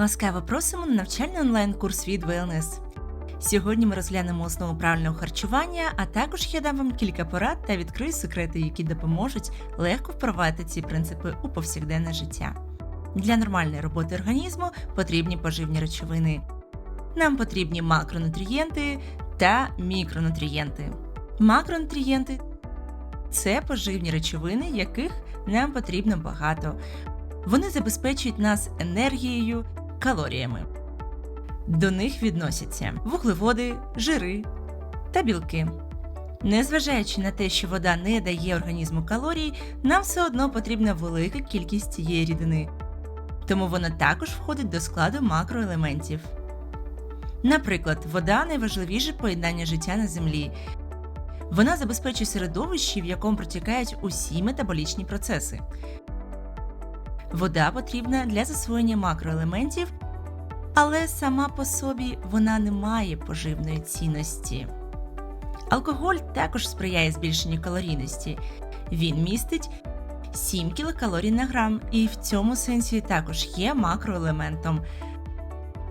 Ласкаво просимо на навчальний онлайн-курс від Wellness. Сьогодні ми розглянемо основу правильного харчування, а також я дам вам кілька порад та відкрию секрети, які допоможуть легко впровадити ці принципи у повсякденне життя. Для нормальної роботи організму потрібні поживні речовини. Нам потрібні макронутрієнти та мікронутрієнти. Макронутрієнти це поживні речовини, яких нам потрібно багато. Вони забезпечують нас енергією, калоріями. До них відносяться вуглеводи, жири та білки. Незважаючи на те, що вода не дає організму калорій, нам все одно потрібна велика кількість цієї рідини, тому вона також входить до складу макроелементів. Наприклад, вода найважливіше поєднання життя на землі. Вона забезпечує середовище, в якому протікають усі метаболічні процеси. Вода потрібна для засвоєння макроелементів, але сама по собі вона не має поживної цінності. Алкоголь також сприяє збільшенню калорійності. Він містить 7 кілокалорій на грам і в цьому сенсі також є макроелементом.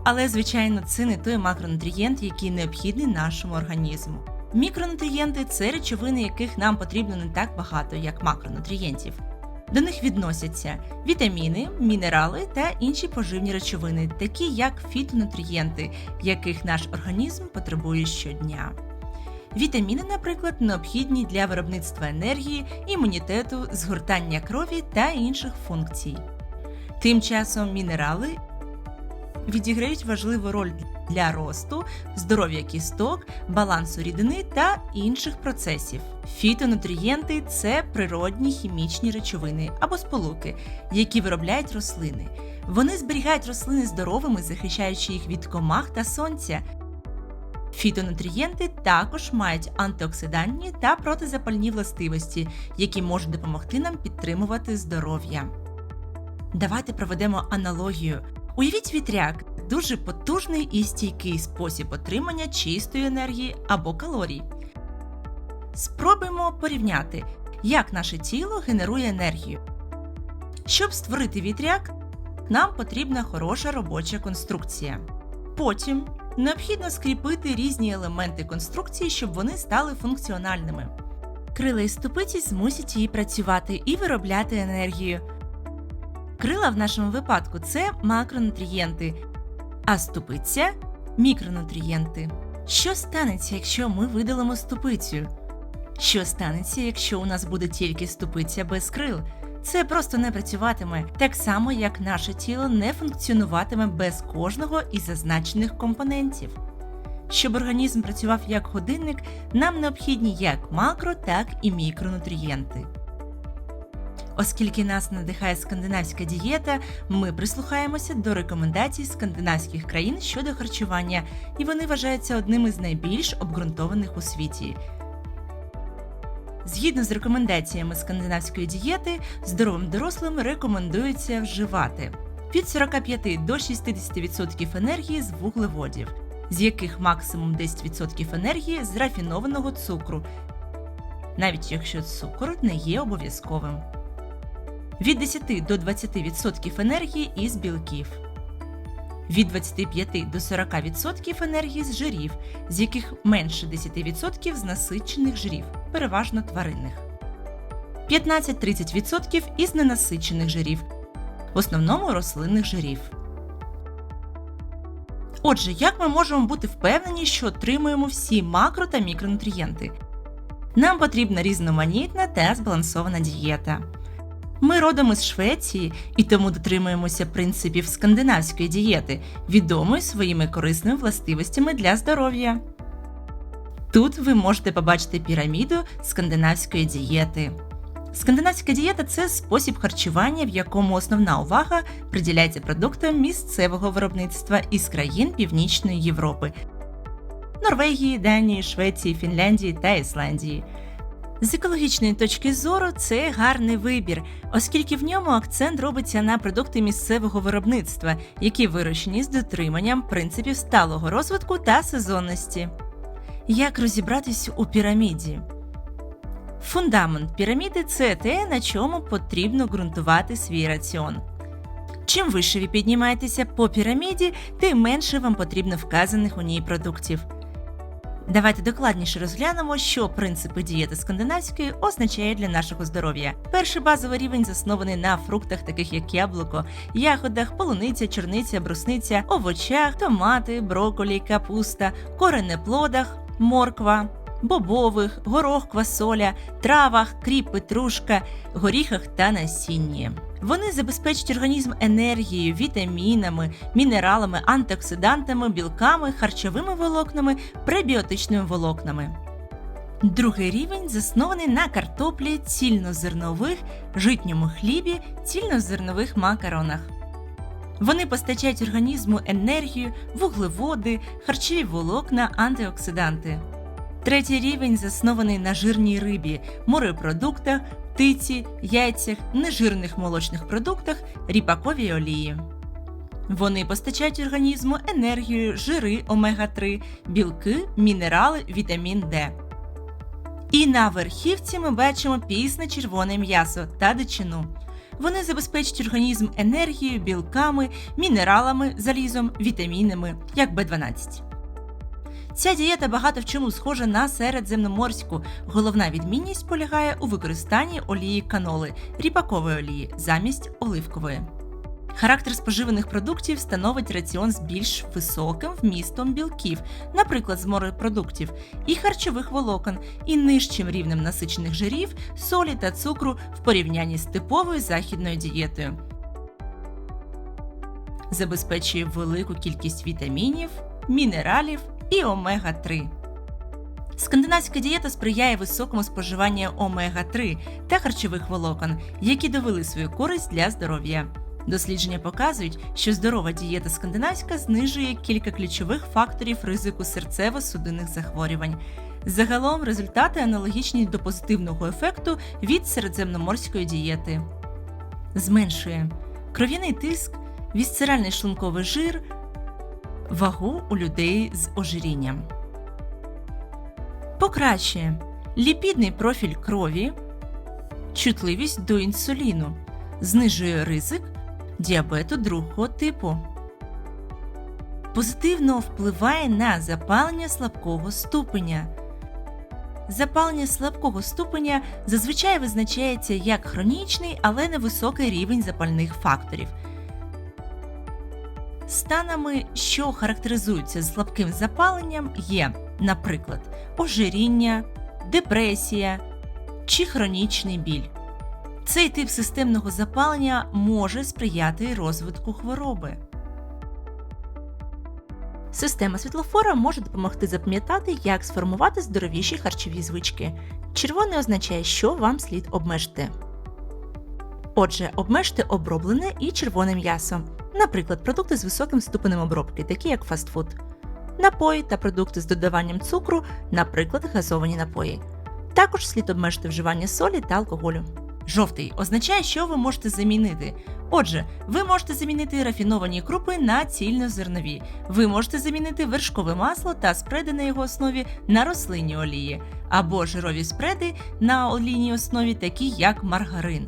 Але, звичайно, це не той макронутрієнт, який необхідний нашому організму. Мікронутрієнти це речовини, яких нам потрібно не так багато, як макронутрієнтів. До них відносяться вітаміни, мінерали та інші поживні речовини, такі як фітонутрієнти, яких наш організм потребує щодня. Вітаміни, наприклад, необхідні для виробництва енергії, імунітету, згортання крові та інших функцій. Тим часом мінерали відіграють важливу роль для росту, здоров'я кісток, балансу рідини та інших процесів. Фітонутрієнти це природні хімічні речовини або сполуки, які виробляють рослини. Вони зберігають рослини здоровими, захищаючи їх від комах та сонця. Фітонутрієнти також мають антиоксидантні та протизапальні властивості, які можуть допомогти нам підтримувати здоров'я. Давайте проведемо аналогію. Уявіть вітряк дуже потужний і стійкий спосіб отримання чистої енергії або калорій. Спробуємо порівняти, як наше тіло генерує енергію. Щоб створити вітряк, нам потрібна хороша робоча конструкція. Потім необхідно скріпити різні елементи конструкції, щоб вони стали функціональними. Крила і ступиці змусять її працювати і виробляти енергію. Крила в нашому випадку це макронутрієнти, а ступиця мікронутрієнти. Що станеться, якщо ми видалимо ступицю? Що станеться, якщо у нас буде тільки ступиця без крил? Це просто не працюватиме, так само як наше тіло не функціонуватиме без кожного із зазначених компонентів. Щоб організм працював як годинник, нам необхідні як макро, так і мікронутрієнти. Оскільки нас надихає скандинавська дієта, ми прислухаємося до рекомендацій скандинавських країн щодо харчування, і вони вважаються одним із найбільш обґрунтованих у світі. Згідно з рекомендаціями скандинавської дієти, здоровим дорослим рекомендується вживати від 45 до 60% енергії з вуглеводів, з яких максимум 10% енергії з рафінованого цукру, навіть якщо цукор не є обов'язковим від 10 до 20% енергії із білків, від 25 до 40% енергії з жирів, з яких менше 10% з насичених жирів, переважно тваринних, 15-30% із ненасичених жирів, в основному рослинних жирів. Отже, як ми можемо бути впевнені, що отримуємо всі макро та мікронутрієнти? Нам потрібна різноманітна та збалансована дієта. Ми родом із Швеції і тому дотримуємося принципів скандинавської дієти, відомої своїми корисними властивостями для здоров'я. Тут ви можете побачити піраміду скандинавської дієти. Скандинавська дієта це спосіб харчування, в якому основна увага приділяється продуктам місцевого виробництва із країн Північної Європи Норвегії, Данії, Швеції, Фінляндії та Ісландії. З екологічної точки зору це гарний вибір, оскільки в ньому акцент робиться на продукти місцевого виробництва, які вирощені з дотриманням принципів сталого розвитку та сезонності. Як розібратись у піраміді? Фундамент піраміди це те, на чому потрібно ґрунтувати свій раціон. Чим вище ви піднімаєтеся по піраміді, тим менше вам потрібно вказаних у ній продуктів. Давайте докладніше розглянемо, що принципи дієти скандинавської означає для нашого здоров'я. Перший базовий рівень заснований на фруктах, таких як яблуко, ягодах, полуниця, чорниця, брусниця, овочах, томати, броколі, капуста, коренеплодах, морква. Бобових, горох, квасоля, травах, кріп, петрушка, горіхах та насінні. Вони забезпечать організм енергією, вітамінами, мінералами, антиоксидантами, білками, харчовими волокнами, пребіотичними волокнами. Другий рівень заснований на картоплі, цільнозернових, житньому хлібі, цільнозернових макаронах. Вони постачають організму енергію, вуглеводи, харчові волокна, антиоксиданти. Третій рівень заснований на жирній рибі, морепродуктах, птиці, яйцях, нежирних молочних продуктах, ріпаковій олії. Вони постачають організму енергію, жири омега-3, білки, мінерали, вітамін Д. І на верхівці ми бачимо пісне червоне м'ясо та дичину. Вони забезпечать організм енергією, білками, мінералами, залізом, вітамінами, як Б12. Ця дієта багато в чому схожа на середземноморську. Головна відмінність полягає у використанні олії каноли, ріпакової олії замість оливкової. Характер споживаних продуктів становить раціон з більш високим вмістом білків, наприклад, з морепродуктів, і харчових волокон, і нижчим рівнем насичених жирів, солі та цукру в порівнянні з типовою західною дієтою. Забезпечує велику кількість вітамінів, мінералів і омега-3. Скандинавська дієта сприяє високому споживанню омега-3 та харчових волокон, які довели свою користь для здоров'я. Дослідження показують, що здорова дієта скандинавська знижує кілька ключових факторів ризику серцево-судинних захворювань. Загалом результати аналогічні до позитивного ефекту від середземноморської дієти. Зменшує кров'яний тиск, вісцеральний шлунковий жир, вагу у людей з ожирінням. Покращує ліпідний профіль крові, чутливість до інсуліну, знижує ризик діабету другого типу. Позитивно впливає на запалення слабкого ступеня. Запалення слабкого ступеня зазвичай визначається як хронічний, але невисокий рівень запальних факторів. Станами, що характеризуються слабким запаленням, є, наприклад, ожиріння, депресія чи хронічний біль. Цей тип системного запалення може сприяти розвитку хвороби. Система світлофора може допомогти запам'ятати, як сформувати здоровіші харчові звички. Червоне означає, що вам слід обмежити. Отже, обмежте оброблене і червоне м'ясо, наприклад, продукти з високим ступенем обробки, такі як фастфуд, напої та продукти з додаванням цукру, наприклад, газовані напої. Також слід обмежити вживання солі та алкоголю. Жовтий означає, що ви можете замінити. Отже, ви можете замінити рафіновані крупи на цільнозернові. Ви можете замінити вершкове масло та спреди на його основі на рослинні олії, або жирові спреди на олійній основі, такі як маргарин.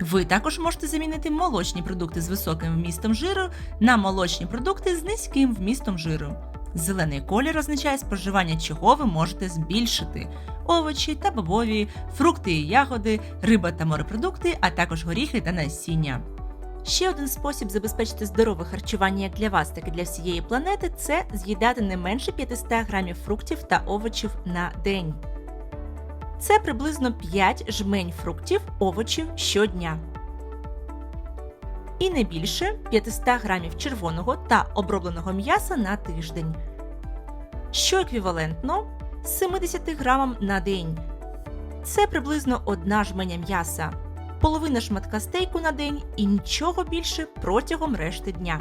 Ви також можете замінити молочні продукти з високим вмістом жиру на молочні продукти з низьким вмістом жиру. Зелений колір означає споживання, чого ви можете збільшити: овочі та бобові, фрукти і ягоди, риба та морепродукти, а також горіхи та насіння. Ще один спосіб забезпечити здорове харчування як для вас, так і для всієї планети це з'їдати не менше 500 грамів фруктів та овочів на день. Це приблизно 5 жмень фруктів, овочів щодня. І не більше 500 грамів червоного та обробленого м'яса на тиждень, що еквівалентно 70 грамам на день. Це приблизно одна жменя м'яса, половина шматка стейку на день і нічого більше протягом решти дня.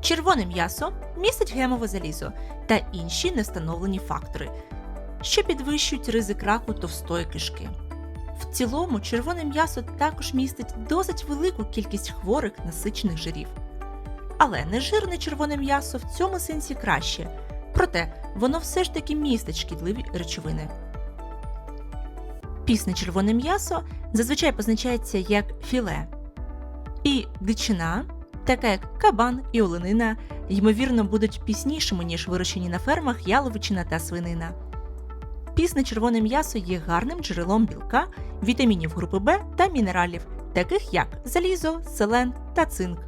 Червоне м'ясо містить гемове залізо та інші невстановлені фактори, що підвищують ризик раку товстої кишки. В цілому, червоне м'ясо також містить досить велику кількість хворих насичених жирів. Але нежирне червоне м'ясо в цьому сенсі краще, проте воно все ж таки містить шкідливі речовини. Пісне червоне м'ясо зазвичай позначається як філе. І дичина, така як кабан і оленина, ймовірно, будуть піснішими, ніж вирощені на фермах яловичина та свинина. Пісне червоне м'ясо є гарним джерелом білка, вітамінів групи Б та мінералів, таких як залізо, селен та цинк.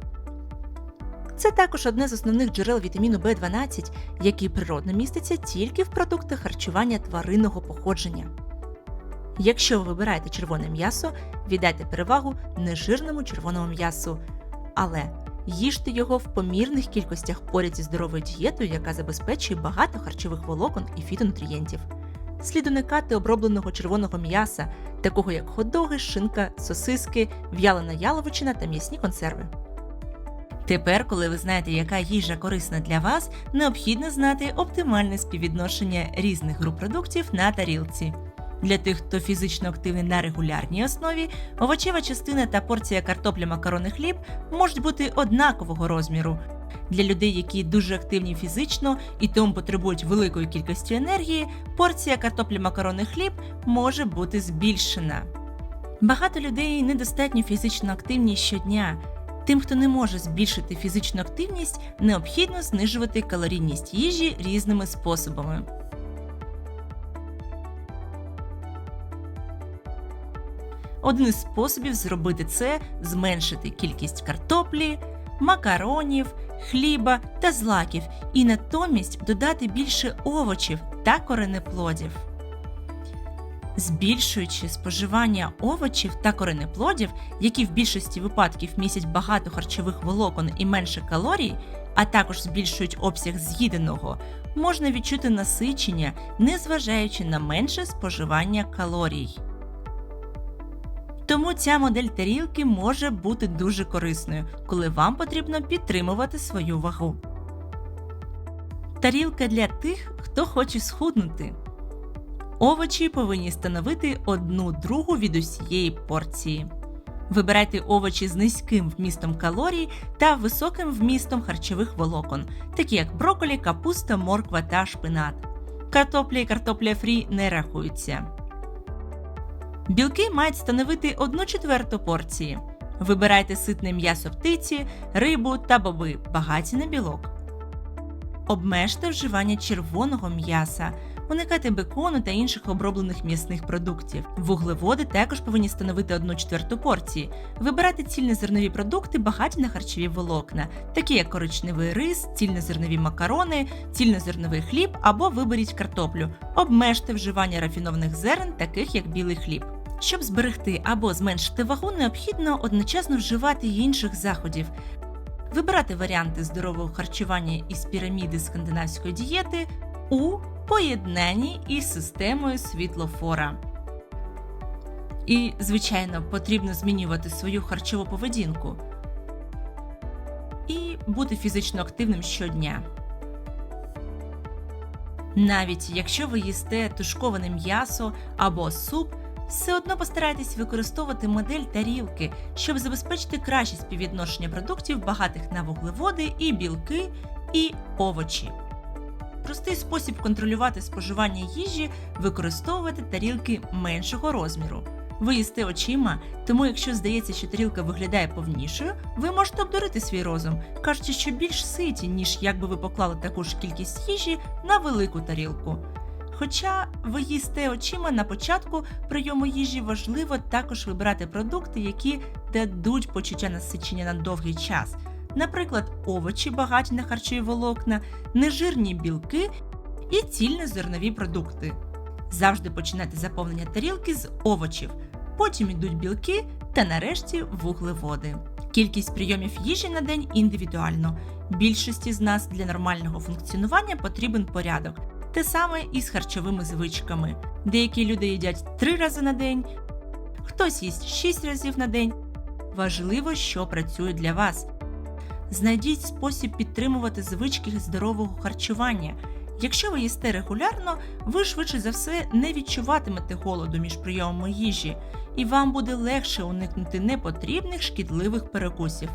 Це також одне з основних джерел вітаміну В12, який природно міститься тільки в продуктах харчування тваринного походження. Якщо ви вибираєте червоне м'ясо, віддайте перевагу нежирному червоному м'ясу, але їжте його в помірних кількостях поряд зі здоровою дієтою, яка забезпечує багато харчових волокон і фітонутрієнтів. Слід уникати обробленого червоного м'яса, такого як ходоги, шинка, сосиски, в'ялена яловичина та м'ясні консерви. Тепер, коли ви знаєте, яка їжа корисна для вас, необхідно знати оптимальне співвідношення різних груп продуктів на тарілці. Для тих, хто фізично активний на регулярній основі, овочева частина та порція картопля макарони хліб можуть бути однакового розміру. Для людей, які дуже активні фізично і тому потребують великої кількості енергії, порція картоплі макарони хліб може бути збільшена. Багато людей недостатньо фізично активні щодня. Тим, хто не може збільшити фізичну активність, необхідно знижувати калорійність їжі різними способами. Один із способів зробити це зменшити кількість картоплі, макаронів, хліба та злаків і натомість додати більше овочів та коренеплодів. Збільшуючи споживання овочів та коренеплодів, які в більшості випадків містять багато харчових волокон і менше калорій, а також збільшують обсяг з'їденого, можна відчути насичення, незважаючи на менше споживання калорій. Тому ця модель тарілки може бути дуже корисною, коли вам потрібно підтримувати свою вагу. Тарілка для тих, хто хоче схуднути. Овочі повинні становити одну другу від усієї порції. Вибирайте овочі з низьким вмістом калорій та високим вмістом харчових волокон, такі як брокколі, капуста, морква та шпинат. Картопля і картопля фрі не рахуються. Білки мають становити 1 четверту порції. Вибирайте ситне м'ясо птиці, рибу та боби, багаті на білок. Обмежте вживання червоного м'яса, уникайте бекону та інших оброблених м'ясних продуктів. Вуглеводи також повинні становити 1 четверту порції. Вибирайте цільнозернові продукти, багаті на харчові волокна, такі як коричневий рис, цільнозернові макарони, цільнозерновий хліб або виберіть картоплю. Обмежте вживання рафінованих зерен, таких як білий хліб. Щоб зберегти або зменшити вагу, необхідно одночасно вживати інших заходів. Вибирати варіанти здорового харчування із піраміди скандинавської дієти у поєднанні із системою світлофора. І, звичайно, потрібно змінювати свою харчову поведінку і бути фізично активним щодня. Навіть якщо ви їсте тушковане м'ясо або суп, все одно постарайтесь використовувати модель тарілки, щоб забезпечити краще співвідношення продуктів, багатих на вуглеводи і білки і овочі. Простий спосіб контролювати споживання їжі використовувати тарілки меншого розміру. Ви їсте очима, тому якщо здається, що тарілка виглядає повнішою, ви можете обдурити свій розум, кажучи, що більш ситі, ніж якби ви поклали таку ж кількість їжі на велику тарілку. Хоча ви їсте очима на початку прийому їжі важливо також вибирати продукти, які дадуть почуття насичення на довгий час. Наприклад, овочі багаті на харчові волокна, нежирні білки і цільнозернові продукти. Завжди починайте заповнення тарілки з овочів, потім йдуть білки та нарешті вуглеводи. Кількість прийомів їжі на день індивідуально. Більшості з нас для нормального функціонування потрібен порядок. Те саме і з харчовими звичками. Деякі люди їдять 3 рази на день, хтось їсть 6 разів на день. Важливо, що працює для вас. Знайдіть спосіб підтримувати звички здорового харчування. Якщо ви їсте регулярно, ви швидше за все не відчуватимете голоду між прийомами їжі, і вам буде легше уникнути непотрібних шкідливих перекусів.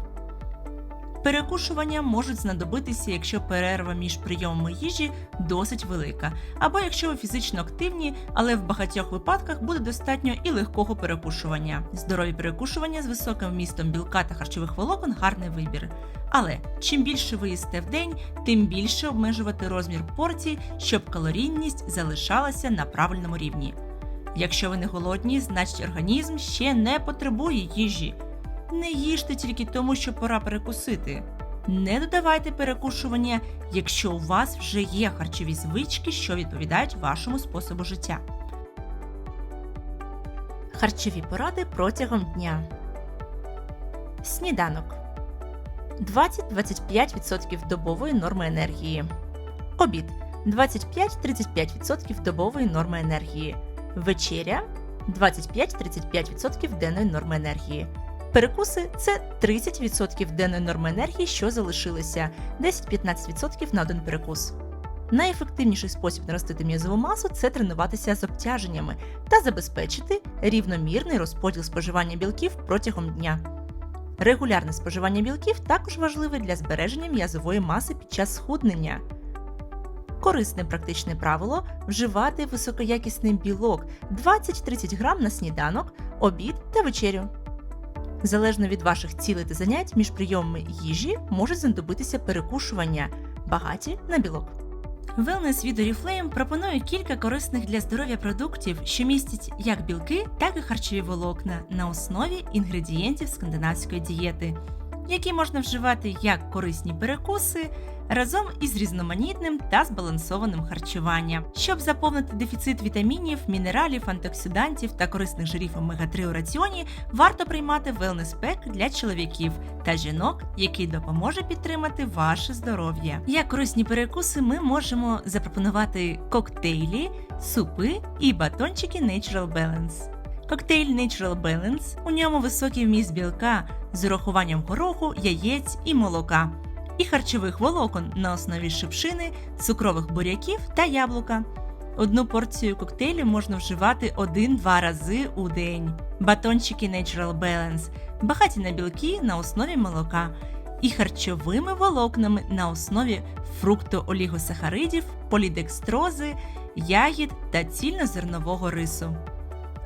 Перекушування можуть знадобитися, якщо перерва між прийомами їжі досить велика, або якщо ви фізично активні, але в багатьох випадках буде достатньо і легкого перекушування. Здорові перекушування з високим вмістом білка та харчових волокон гарний вибір. Але чим більше ви їсте в день, тим більше обмежувати розмір порцій, щоб калорійність залишалася на правильному рівні. Якщо ви не голодні, значить організм ще не потребує їжі. Не їжте тільки тому, що пора перекусити. Не додавайте перекушування, якщо у вас вже є харчові звички, що відповідають вашому способу життя. Харчові поради протягом дня. Сніданок 20-25% добової норми енергії. Обід 25-35% добової норми енергії. Вечеря 25-35% денної норми енергії. Перекуси це 30% денної норми енергії, що залишилися, 10-15% на один перекус. Найефективніший спосіб наростити м'язову масу це тренуватися з обтяженнями та забезпечити рівномірний розподіл споживання білків протягом дня. Регулярне споживання білків також важливе для збереження м'язової маси під час схуднення. Корисне практичне правило вживати високоякісний білок 20-30 грам на сніданок, обід та вечерю. Залежно від ваших цілей та занять між прийомами їжі можуть знадобитися перекушування, багаті на білок. Wellness від Oriflame пропонує кілька корисних для здоров'я продуктів, що містять як білки, так і харчові волокна на основі інгредієнтів скандинавської дієти, які можна вживати як корисні перекуси разом із різноманітним та збалансованим харчуванням, щоб заповнити дефіцит вітамінів, мінералів, антиоксидантів та корисних жирів омега-3 у раціоні, варто приймати Pack для чоловіків та жінок, який допоможе підтримати ваше здоров'я. Як корисні перекуси ми можемо запропонувати коктейлі, супи і батончики Natural Balance. Коктейль Natural Balance у ньому високий вміст білка з урахуванням гороху, яєць і молока, і харчових волокон на основі шипшини, цукрових буряків та яблука. Одну порцію коктейлю можна вживати 1-2 рази у день. Батончики Natural Balance багаті на білки на основі молока і харчовими волокнами на основі фруктоолігосахаридів, полідекстрози, ягід та цільнозернового рису.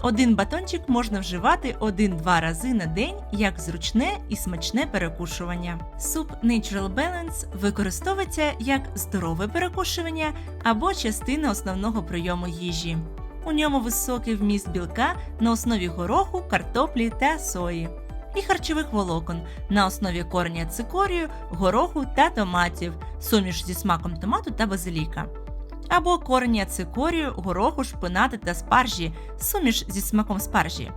Один батончик можна вживати 1-2 рази на день як зручне і смачне перекушування. Суп Natural Balance використовується як здорове перекушування або частина основного прийому їжі. У ньому високий вміст білка на основі гороху, картоплі та сої, і харчових волокон на основі кореня цикорію, гороху та томатів, суміш зі смаком томату та базиліка або корення цикорію, гороху, шпинати та спаржі, суміш зі смаком спаржі.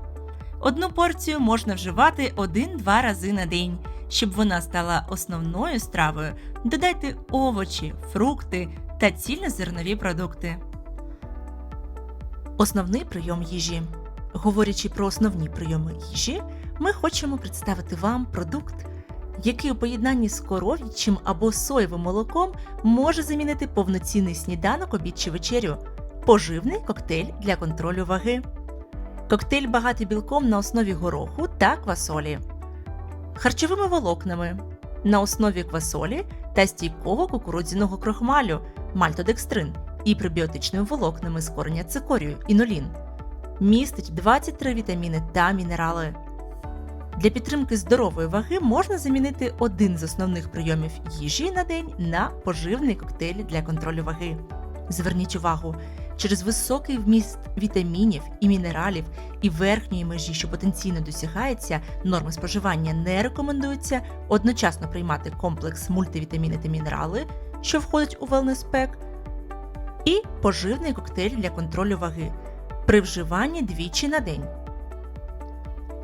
Одну порцію можна вживати 1-2 рази на день. Щоб вона стала основною стравою, додайте овочі, фрукти та цільнозернові продукти. Основний прийом їжі. Говорячи про основні прийоми їжі, ми хочемо представити вам продукт, який у поєднанні з коров'ячим або соєвим молоком може замінити повноцінний сніданок, обід чи вечерю, поживний коктейль для контролю ваги. Коктейль багатий білком на основі гороху та квасолі, харчовими волокнами на основі квасолі та стійкого кукурудзяного крохмалю, мальтодекстрин і пребіотичними волокнами з кореня цикорію інолін. Містить 23 вітаміни та мінерали. Для підтримки здорової ваги можна замінити один з основних прийомів їжі на день на поживний коктейль для контролю ваги. Зверніть увагу, через високий вміст вітамінів і мінералів і верхньої межі, що потенційно досягається, норми споживання не рекомендується одночасно приймати комплекс мультивітаміни та мінерали, що входить у Wellness Pack, і поживний коктейль для контролю ваги при вживанні двічі на день.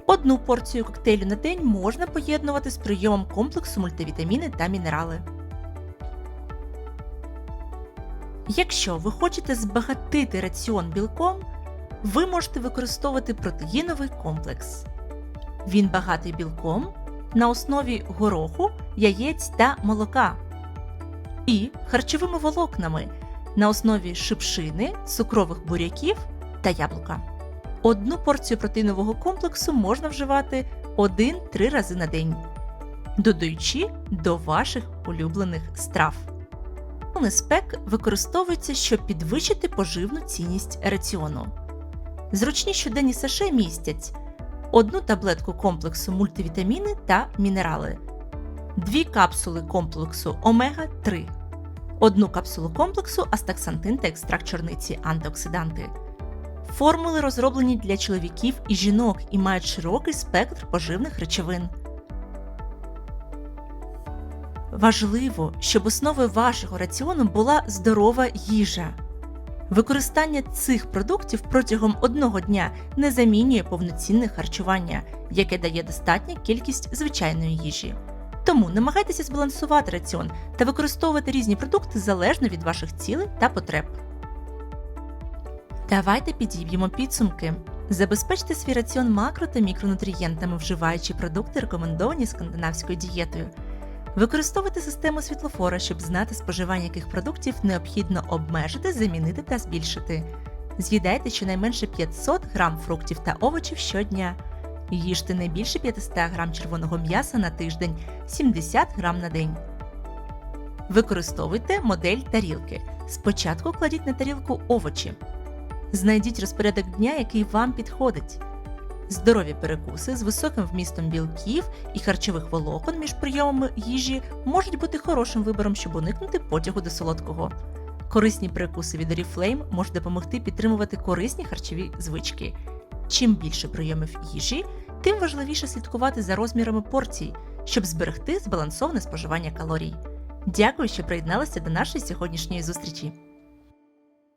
Одну порцію коктейлю на день можна поєднувати з прийомом комплексу мультивітаміни та мінерали. Якщо ви хочете збагатити раціон білком, ви можете використовувати протеїновий комплекс. Він багатий білком на основі гороху, яєць та молока і харчовими волокнами на основі шипшини, цукрових буряків та яблука. Одну порцію протеїнового комплексу можна вживати 1-3 рази на день. додаючи до ваших улюблених страв. спек використовується, щоб підвищити поживну цінність раціону. Зручні щоденні саше містять одну таблетку комплексу мультивітаміни та мінерали, дві капсули комплексу омега-3, одну капсулу комплексу астаксантин та екстракт чорниці антиоксиданти. Формули розроблені для чоловіків і жінок і мають широкий спектр поживних речовин. Важливо, щоб основою вашого раціону була здорова їжа. Використання цих продуктів протягом одного дня не замінює повноцінне харчування, яке дає достатню кількість звичайної їжі. Тому намагайтеся збалансувати раціон та використовувати різні продукти залежно від ваших цілей та потреб. Давайте підіб'ємо підсумки. Забезпечте свій раціон макро та мікронутрієнтами, вживаючи продукти, рекомендовані скандинавською дієтою. Використовуйте систему світлофора, щоб знати споживання яких продуктів необхідно обмежити, замінити та збільшити. З'їдайте щонайменше 500 грам фруктів та овочів щодня. Їжте не більше 500 грам червоного м'яса на тиждень, 70 грам на день. Використовуйте модель тарілки. Спочатку кладіть на тарілку овочі. Знайдіть розпорядок дня, який вам підходить. Здорові перекуси з високим вмістом білків і харчових волокон між прийомами їжі можуть бути хорошим вибором, щоб уникнути потягу до солодкого. Корисні перекуси від Oriflame можуть допомогти підтримувати корисні харчові звички. Чим більше прийомів їжі, тим важливіше слідкувати за розмірами порцій, щоб зберегти збалансоване споживання калорій. Дякую, що приєдналися до нашої сьогоднішньої зустрічі.